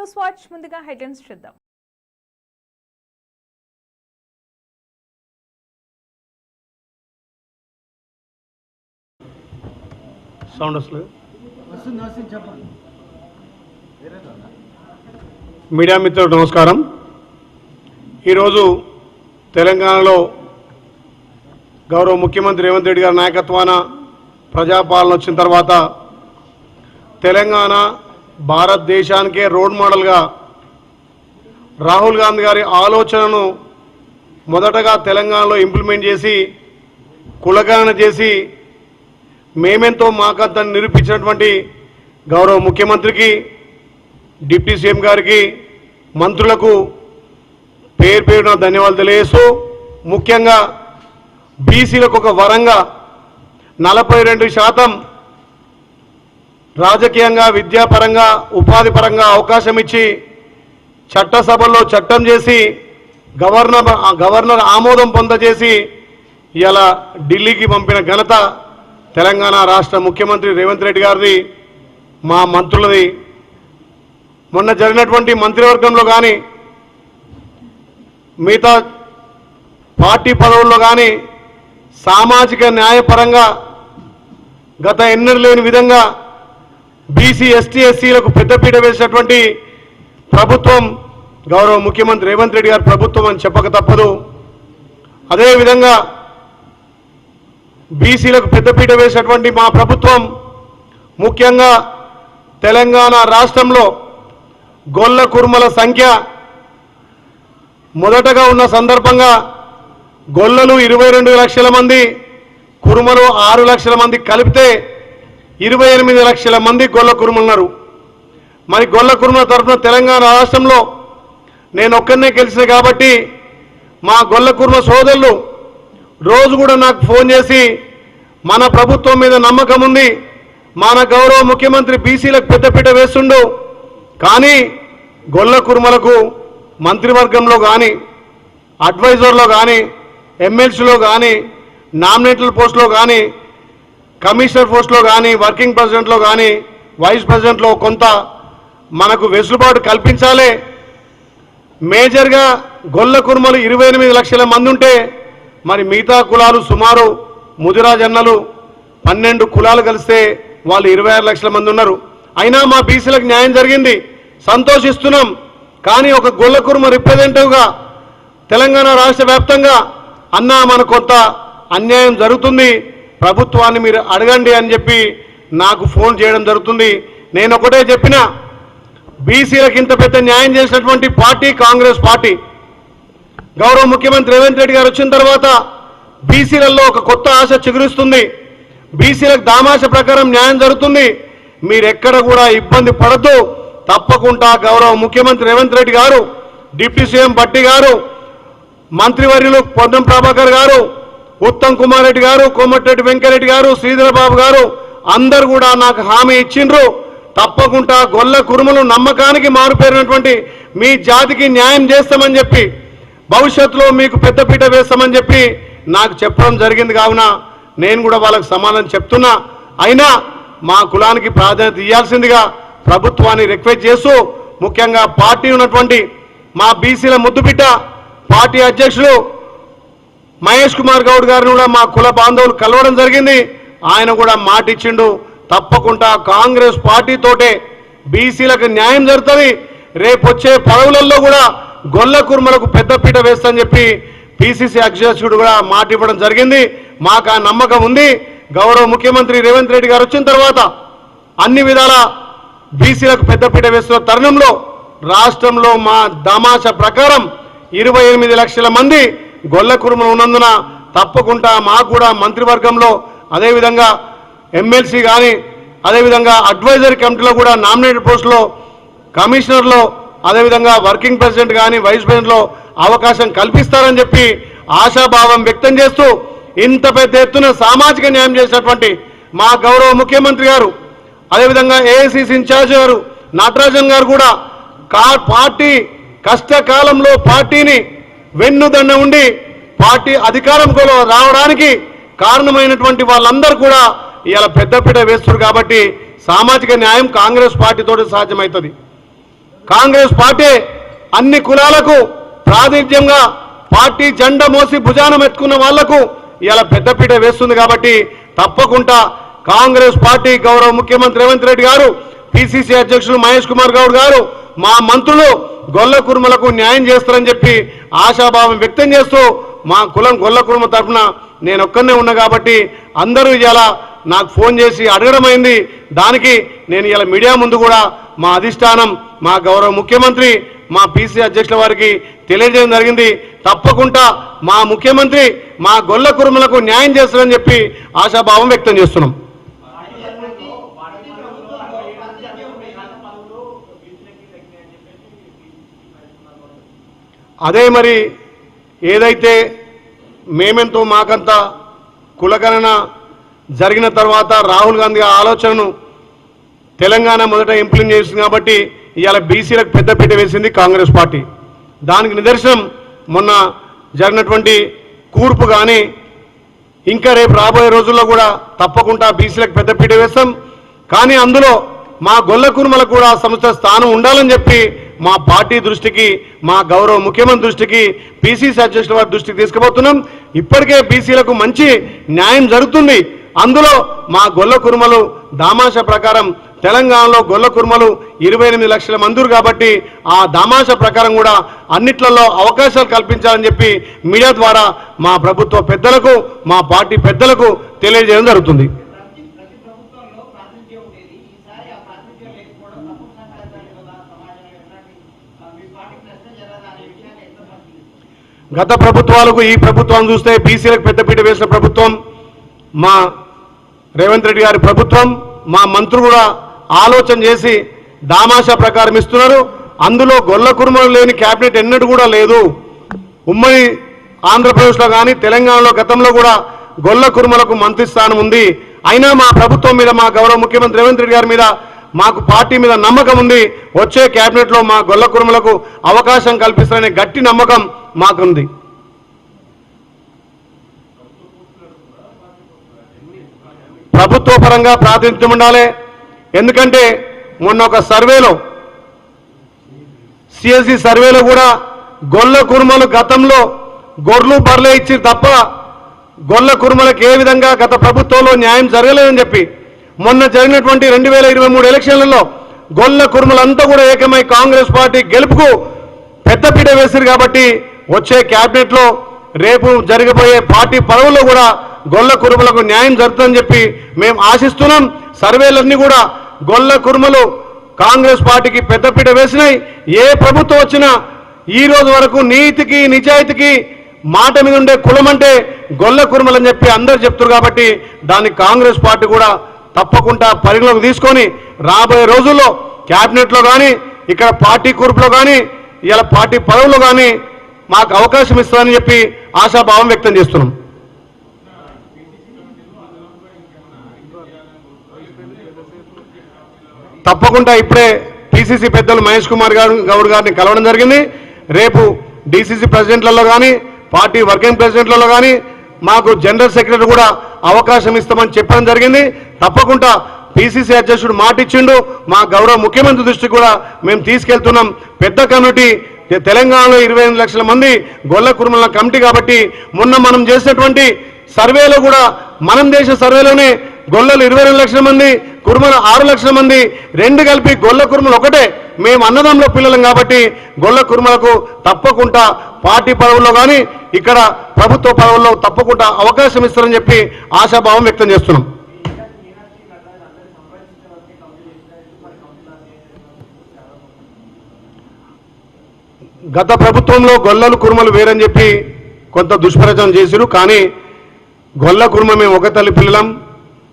News watch ముందుగా headlines చూద్దాం. Sound వస్తుంది మీడియా మిత్రులకు నమస్కారం. ఈరోజు తెలంగాణలో గౌరవ ముఖ్యమంత్రి రేవంత్ రెడ్డి గారి నాయకత్వాన ప్రజాపాలన వచ్చిన తర్వాత తెలంగాణ భారతదేశానికే రోడ్ మోడల్గా రాహుల్ గాంధీ గారి ఆలోచనను మొదటగా తెలంగాణలో ఇంప్లిమెంట్ చేసి కులగణన చేసి మేమెంతో మాకంత నిరూపించినటువంటి గౌరవ ముఖ్యమంత్రికి డిప్యూటీ సీఎం గారికి మంత్రులకు పేరు పేరున ధన్యవాదాలు తెలియజేస్తూ ముఖ్యంగా బీసీలకు ఒక వరంగా నలభై రెండు శాతం రాజకీయంగా విద్యాపరంగా ఉపాధి పరంగా అవకాశం ఇచ్చి చట్టసభల్లో చట్టం చేసి గవర్నర్ గవర్నర్ ఆమోదం పొందజేసి ఇలా ఢిల్లీకి పంపిన ఘనత తెలంగాణ రాష్ట్ర ముఖ్యమంత్రి రేవంత్ రెడ్డి గారిది మా మంత్రులది. మొన్న జరిగినటువంటి మంత్రివర్గంలో కానీ మిగతా పార్టీ పదవుల్లో కానీ సామాజిక న్యాయపరంగా గత ఎన్నడూ లేని విధంగా బీసీ ఎస్టీ ఎస్సీలకు పెద్దపీట వేసినటువంటి ప్రభుత్వం గౌరవ ముఖ్యమంత్రి రేవంత్ రెడ్డి గారి ప్రభుత్వం అని చెప్పక తప్పదు. అదేవిధంగా బీసీలకు పెద్దపీట వేసినటువంటి మా ప్రభుత్వం ముఖ్యంగా తెలంగాణ రాష్ట్రంలో గొల్ల కుర్మల సంఖ్య మొదటగా ఉన్న సందర్భంగా గొల్లలు ఇరవై రెండు లక్షల మంది కుర్మలు ఆరు లక్షల మంది కలిపితే ఇరవై ఎనిమిది లక్షల మంది గొల్ల కురుమన్నారు. మరి గొల్ల కురుమల తరఫున తెలంగాణ రాష్ట్రంలో నేను ఒక్కరినే గెలిచిన కాబట్టి మా గొల్ల కుర్మ సోదరులు రోజు కూడా నాకు ఫోన్ చేసి మన ప్రభుత్వం మీద నమ్మకం ఉంది. మన గౌరవ ముఖ్యమంత్రి బీసీలకు పెద్దపీట వేస్తుండు. కానీ గొల్ల కుర్మలకు మంత్రివర్గంలో కానీ అడ్వైజర్లో కానీ ఎమ్మెల్సీలో కానీ నామినేటెడ్ పోస్టులో కానీ కమిషనర్ పోస్ట్లో కానీ వర్కింగ్ ప్రెసిడెంట్లో కానీ వైస్ ప్రెసిడెంట్లో కొంత మనకు వెసులుబాటు కల్పించాలి. మేజర్గా గొల్ల కుర్మలు ఇరవై ఎనిమిది లక్షల మంది ఉంటే మరి మిగతా కులాలు సుమారు ముదిరాజన్నలు పన్నెండు కులాలు కలిస్తే వాళ్ళు ఇరవై ఆరు లక్షల మంది ఉన్నారు. అయినా మా బీసీలకు న్యాయం జరిగింది. సంతోషిస్తున్నాం. కానీ ఒక గొల్ల కుర్మ రిప్రజెంటేటివ్గా తెలంగాణ రాష్ట్ర వ్యాప్తంగా అన్నా మన కొంత అన్యాయం జరుగుతుంది. ప్రభుత్వాన్ని మీరు అడగండి అని చెప్పి నాకు ఫోన్ చేయడం జరుగుతుంది. నేను ఒకటే చెప్పిన బీసీలకు ఇంత పెద్ద న్యాయం చేసినటువంటి పార్టీ కాంగ్రెస్ పార్టీ. గౌరవ ముఖ్యమంత్రి రేవంత్ రెడ్డి గారు వచ్చిన తర్వాత బీసీలలో ఒక కొత్త ఆశ చిగురిస్తుంది. బీసీలకు దామాష ప్రకారం న్యాయం జరుగుతుంది. మీరెక్కడ కూడా ఇబ్బంది పడద్దు. తప్పకుండా గౌరవ ముఖ్యమంత్రి రేవంత్ రెడ్డి గారు డిప్యూటీ సీఎం భట్టి గారు మంత్రివర్యులు పొన్నం ప్రభాకర్ గారు ఉత్తమ్ కుమార్ రెడ్డి గారు కోమటిరెడ్డి వెంకరెడ్డి గారు శ్రీధరబాబు గారు అందరు కూడా నాకు హామీ ఇచ్చిండ్రు. తప్పకుండా గొల్ల కురుములు నమ్మకానికి మారుపేరినటువంటి మీ జాతికి న్యాయం చేస్తామని చెప్పి భవిష్యత్తులో మీకు పెద్దపీట వేస్తామని చెప్పి నాకు చెప్పడం జరిగింది కావున నేను కూడా వాళ్ళకు సమాధానం చెప్తున్నా. అయినా మా కులానికి ప్రాధాన్యత ఇవ్వాల్సిందిగా ప్రభుత్వాన్ని రిక్వెస్ట్ చేస్తూ ముఖ్యంగా పార్టీ ఉన్నటువంటి మా బీసీల ముద్దుబిడ్డ పార్టీ అధ్యక్షులు మహేష్ కుమార్ గౌడ్ గారిని కూడా మా కుల బాంధవులు కలవడం జరిగింది. ఆయన కూడా మాట ఇచ్చిండు తప్పకుండా కాంగ్రెస్ పార్టీతోటే బీసీలకు న్యాయం జరుగుతుంది. రేపు వచ్చే పదవులలో కూడా గొల్ల కుర్మలకు పెద్దపీట వేస్తని చెప్పి పిసిసి అధ్యక్షుడు కూడా మాట ఇవ్వడం జరిగింది. మాకు ఆ నమ్మకం ఉంది. గౌరవ ముఖ్యమంత్రి రేవంత్ రెడ్డి గారు వచ్చిన తర్వాత అన్ని విధాల బీసీలకు పెద్దపీట వేస్తున్న తరుణంలో రాష్ట్రంలో మా దమాష ప్రకారం ఇరవై ఎనిమిది లక్షల మంది గొల్ల కురుమలు ఉన్నందున తప్పకుండా మాకు కూడా మంత్రివర్గంలో అదేవిధంగా ఎమ్మెల్సీ కానీ అదేవిధంగా అడ్వైజరీ కమిటీలో కూడా నామినేటెడ్ పోస్టులో కమిషనర్లో అదేవిధంగా వర్కింగ్ ప్రెసిడెంట్ కానీ వైస్ ప్రెసిడెంట్లో అవకాశం కల్పిస్తారని చెప్పి ఆశాభావం వ్యక్తం చేస్తూ ఇంత పెద్ద ఎత్తున సామాజిక న్యాయం చేసినటువంటి మా గౌరవ ముఖ్యమంత్రి గారు అదేవిధంగా ఏఐసిసి ఇన్ఛార్జ్ గారు నటరాజన్ గారు కూడా కా పార్టీ కష్టకాలంలో పార్టీని వెన్నుదన్న ఉండి పార్టీ అధికారంలో రావడానికి కారణమైనటువంటి వాళ్ళందరూ కూడా ఇవాళ పెద్దపీట వేస్తారు కాబట్టి సామాజిక న్యాయం కాంగ్రెస్ పార్టీతో సాధ్యమవుతుంది కాంగ్రెస్ పార్టీ అన్ని కులాలకు ప్రాతినిధ్యంగా పార్టీ జెండా మోసి భుజానం ఎత్తుకున్న వాళ్ళకు ఇలా పెద్దపీట వేస్తుంది కాబట్టి తప్పకుండా కాంగ్రెస్ పార్టీ గౌరవ ముఖ్యమంత్రి రేవంత్ రెడ్డి గారు పిసిసి అధ్యక్షులు మహేష్ కుమార్ గౌడ్ గారు మా మంత్రులు గొల్ల కుర్మలకు న్యాయం చేస్తారని చెప్పి ఆశాభావం వ్యక్తం చేస్తూ మా కులం గొల్ల కుర్మ తరఫున నేను ఒక్కనే ఉన్నా కాబట్టి అందరూ ఇలా నాకు ఫోన్ చేసి అడగడం అయింది. దానికి నేను ఇలా మీడియా ముందు కూడా మా అధిష్టానం మా గౌరవ ముఖ్యమంత్రి మా పీసీ అధ్యక్షుల వారికి తెలియజేయడం జరిగింది. తప్పకుండా మా ముఖ్యమంత్రి మా గొల్ల కురుమలకు న్యాయం చేస్తారని చెప్పి ఆశాభావం వ్యక్తం చేస్తున్నాం. అదే మరి ఏదైతే మేమెంతో మాకంత కులగణన జరిగిన తర్వాత రాహుల్ గాంధీ ఆలోచనను తెలంగాణ మొదట ఇంప్లిమెంట్ చేసింది కాబట్టి ఇవాళ బీసీలకు పెద్దపీట వేసింది కాంగ్రెస్ పార్టీ. దానికి నిదర్శనం మొన్న జరిగినటువంటి కూర్పు కానీ ఇంకా రేపు రాబోయే రోజుల్లో కూడా తప్పకుండా బీసీలకు పెద్దపీట వేస్తాం. కానీ అందులో మా గొల్ల కుర్మలకు కూడా సంస్థ స్థానం ఉండాలని చెప్పి మా పార్టీ దృష్టికి మా గౌరవ ముఖ్యమంత్రి దృష్టికి పీసీసీ అధ్యక్షుల వారి దృష్టికి తీసుకుపోతున్నాం. ఇప్పటికే బీసీలకు మంచి న్యాయం జరుగుతుంది. అందులో మా గొల్ల కుర్మలు దామాష ప్రకారం తెలంగాణలో గొల్ల కుర్మలు ఇరవై ఎనిమిది లక్షల మందురు కాబట్టి ఆ దామాష ప్రకారం కూడా అన్నిట్లలో అవకాశాలు కల్పించాలని చెప్పి మీడియా ద్వారా మా ప్రభుత్వ పెద్దలకు మా పార్టీ పెద్దలకు తెలియజేయడం జరుగుతుంది. గత ప్రభుత్వాలకు ఈ ప్రభుత్వం చూస్తే బీసీలకు పెద్దపీట వేసిన ప్రభుత్వం మా రేవంత్ రెడ్డి గారి ప్రభుత్వం మా మంత్రులు కూడా ఆలోచన చేసి దామాషా ప్రకారం ఇస్తున్నారు. అందులో గొల్ల కురుమలు లేని క్యాబినెట్ ఎన్నడూ కూడా లేదు. ఉమ్మడి ఆంధ్రప్రదేశ్లో కానీ తెలంగాణలో గతంలో కూడా గొల్ల కురుమలకు మంత్రి స్థానం ఉంది. అయినా మా ప్రభుత్వం మీద మా గౌరవ ముఖ్యమంత్రి రేవంత్ రెడ్డి గారి మీద మాకు పార్టీ మీద నమ్మకం ఉంది. వచ్చే క్యాబినెట్లో మా గొల్ల కురుమలకు అవకాశం కల్పిస్తారనే గట్టి నమ్మకం మాకుంది. ప్రభుత్వ పరంగా ప్రాతినిధ్యం ఉండాలి. ఎందుకంటే మొన్న ఒక సర్వేలో సిఎస్సి సర్వేలో కూడా గొల్ల కుర్మలు గతంలో గొర్రెలు బర్లే ఇచ్చి తప్ప గొల్ల కుర్మలకు ఏ విధంగా గత ప్రభుత్వంలో న్యాయం జరగలేదని చెప్పి మొన్న జరిగినటువంటి రెండు వేల ఇరవై మూడు ఎలక్షన్లలో గొల్ల కుర్మలంతా కూడా ఏకమై కాంగ్రెస్ పార్టీ గెలుపుకు పెద్దపీట వేశారు కాబట్టి వచ్చే క్యాబినెట్లో రేపు జరగబోయే పార్టీ పదవుల్లో కూడా గొల్ల కురుమలకు న్యాయం జరుగుతుందని చెప్పి మేము ఆశిస్తున్నాం. సర్వేలన్నీ కూడా గొల్ల కురుమలు కాంగ్రెస్ పార్టీకి పెద్దపీట వేసినాయి. ఏ ప్రభుత్వం వచ్చినా ఈ రోజు వరకు నీతికి నిజాయితీకి మాట మీద ఉండే కులం అంటే గొల్ల కురుమలని చెప్పి అందరు చెప్తారు కాబట్టి దాన్ని కాంగ్రెస్ పార్టీ కూడా తప్పకుండా పరిగణలోకి తీసుకొని రాబోయే రోజుల్లో క్యాబినెట్లో కానీ ఇక్కడ పార్టీ కూర్పులో కానీ ఇలా పార్టీ పదవులు కానీ మాకు అవకాశం ఇస్తారని చెప్పి ఆశాభావం వ్యక్తం చేస్తున్నాం. తప్పకుండా ఇప్పుడే పీసీసీ పెద్దలు మహేష్ కుమార్ గారు గౌడ్ గారిని కలవడం జరిగింది. రేపు డీసీసీ ప్రెసిడెంట్లలో కానీ పార్టీ వర్కింగ్ ప్రెసిడెంట్లలో కానీ మాకు జనరల్ సెక్రటరీ కూడా అవకాశం ఇస్తామని చెప్పడం జరిగింది. తప్పకుండా పిసిసి అధ్యక్షుడు మాట ఇచ్చిండు మా గౌరవ ముఖ్యమంత్రి దృష్టికి కూడా మేము తీసుకెళ్తున్నాం. పెద్ద కమిటీ తెలంగాణలో ఇరవై ఎనిమిది లక్షల మంది గొల్ల కురుమల కమిటీ కాబట్టి మొన్న మనం చేసినటువంటి సర్వేలో కూడా మనం చేసిన సర్వేలోనే గొల్లలు ఇరవై రెండు లక్షల మంది కురుమలు ఆరు లక్షల మంది రెండు కలిపి గొల్ల కురుమలు ఒకటే. మేము అన్నదంలో పిల్లలం కాబట్టి గొల్ల కురుమలకు తప్పకుండా పార్టీ పదవుల్లో కానీ ఇక్కడ ప్రభుత్వ పదవుల్లో తప్పకుండా అవకాశం ఇస్తారని చెప్పి ఆశాభావం వ్యక్తం చేస్తున్నాం. గత ప్రభుత్వంలో గొల్లలు కురుమలు వేరని చెప్పి కొంత దుష్ప్రచారం చేసిరు కానీ గొల్ల కుర్మ మేము ఒక తల్లి పిల్లలం.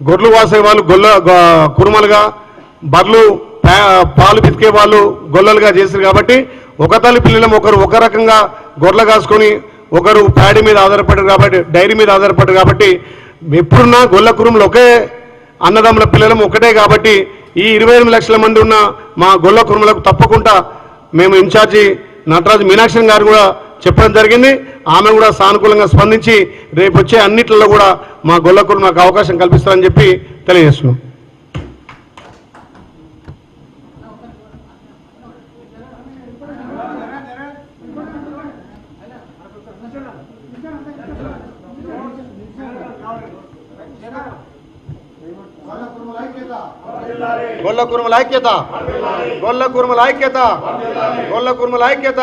గొర్రెలు వాసే వాళ్ళు గొల్ల గ- కుర్మలుగా బర్లు పాలు పితికే వాళ్ళు గొల్లలుగా చేశారు కాబట్టి ఒక తల్లి పిల్లలం ఒకరు ఒక రకంగా గొర్రెలు కాసుకొని ఒకరు ప్యాడీ మీద ఆధారపడ్డారు కాబట్టి డైరీ మీద ఆధారపడ్డారు కాబట్టి ఎప్పుడున్నా గొల్ల కురుములు ఒకే అన్నదమ్ముల పిల్లలం ఒకటే కాబట్టి ఈ ఇరవై ఎనిమిది లక్షల మంది ఉన్న మా గొల్ల కురుములకు తప్పకుండా మేము ఇన్ఛార్జి నటరాజు మీనాక్షి గారు కూడా చెప్పడం జరిగింది. ఆమె కూడా సానుకూలంగా స్పందించి రేపు వచ్చే అన్నిట్లలో కూడా మా గొల్లకూరు మాకు అవకాశం కల్పిస్తారని చెప్పి తెలియజేస్తున్నాం. గొల్ల కురుమల ఐక్యత. గొల్ల కురుమల ఐక్యత. గొల్ల కురుమల ఐక్యత.